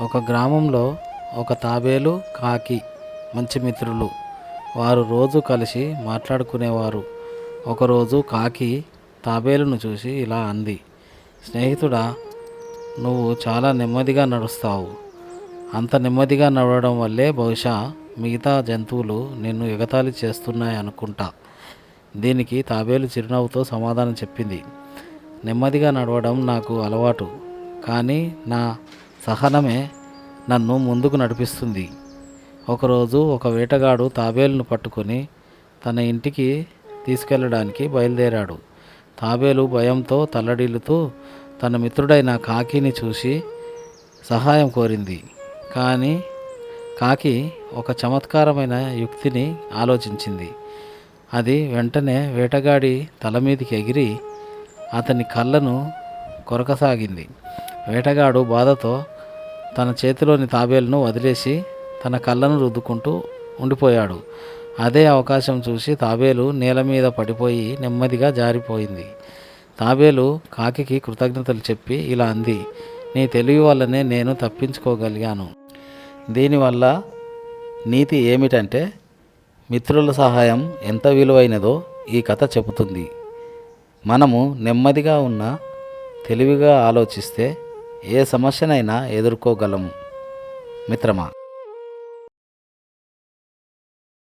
ఒక గ్రామంలో ఒక తాబేలు కాకి మంచి మిత్రులు. వారు రోజు కలిసి మాట్లాడుకునేవారు. ఒకరోజు కాకి తాబేలును చూసి ఇలా అంది స్నేహితుడా నువ్వు చాలా నెమ్మదిగా నడుస్తావు. అంత నెమ్మదిగా నడవడం వల్లే బహుశా మిగతా జంతువులు నిన్ను ఎగతాళి చేస్తున్నాయి అనుకుంటా. దీనికి తాబేలు చిరునవ్వుతో సమాధానం చెప్పింది నెమ్మదిగా నడవడం నాకు అలవాటు. కానీ నా సహనమే నన్ను ముందుకు నడిపిస్తుంది. ఒకరోజు ఒక వేటగాడు తాబేలును పట్టుకొని తన ఇంటికి తీసుకెళ్ళడానికి బయలుదేరాడు. తాబేలు భయంతో తల్లడిల్లుతూ తన మిత్రుడైన కాకిని చూసి సహాయం కోరింది. కానీ కాకి ఒక చమత్కారమైన యుక్తిని ఆలోచించింది. అది వెంటనే వేటగాడి తల మీదకి ఎగిరి అతని కళ్ళను కొరకసాగింది. వేటగాడు బాధతో తన చేతిలోని తాబేలును వదిలేసి తన కళ్ళను రుద్దుకుంటూ ఉండిపోయాడు. అదే అవకాశం చూసి తాబేలు నేల మీద పడిపోయి నెమ్మదిగా జారిపోయింది. తాబేలు కాకికి కృతజ్ఞతలు చెప్పి ఇలా అంది నీ తెలివి వల్లనే నేను తప్పించుకోగలిగాను. దీనివల్ల నీతి ఏమిటంటే మిత్రుల సహాయం ఎంత విలువైనదో ఈ కథ చెబుతుంది. మనము నెమ్మదిగా ఉన్న తెలివిగా ఆలోచిస్తే ఏ సమస్యనైనా ఎదుర్కోగలము. మిత్రమా?